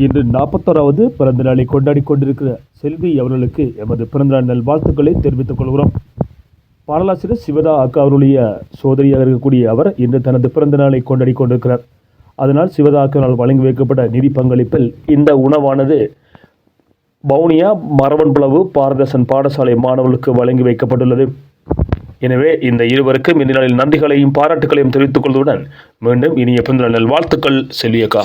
இன்று நாற்பத்தோராவது பிறந்த நாளை கொண்டாடி கொண்டிருக்கிற செல்வி அவர்களுக்கு எமது பிறந்தநாள் நல்வாழ்த்துக்களை தெரிவித்துக் கொள்கிறோம். பாடலாசிரியர் சிவதா அக்கா அவருடைய சோதரியாக இருக்கக்கூடிய அவர் இன்று தனது பிறந்த நாளை கொண்டாடி கொண்டிருக்கிறார். அதனால் சிவதா அக்காவால் வழங்கி வைக்கப்பட்ட நிதி பங்களிப்பில் இந்த உணவானது வவுனியா மரவன் பிளவு பாரதசன் பாடசாலை மாணவர்களுக்கு வழங்கி வைக்கப்பட்டுள்ளது. எனவே இந்த இருவருக்கும் இந்த நாளில் நன்றிகளையும் பாராட்டுகளையும் தெரிவித்துக் கொள்வதுடன் மீண்டும் இனிய பிறந்தநாள் நல்வாழ்த்துக்கள் செல்வியக்கா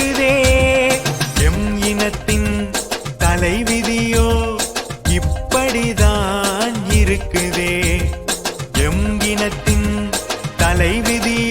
தேடிதான் இருக்குதே. எம் இனத்தின் தலைவிதி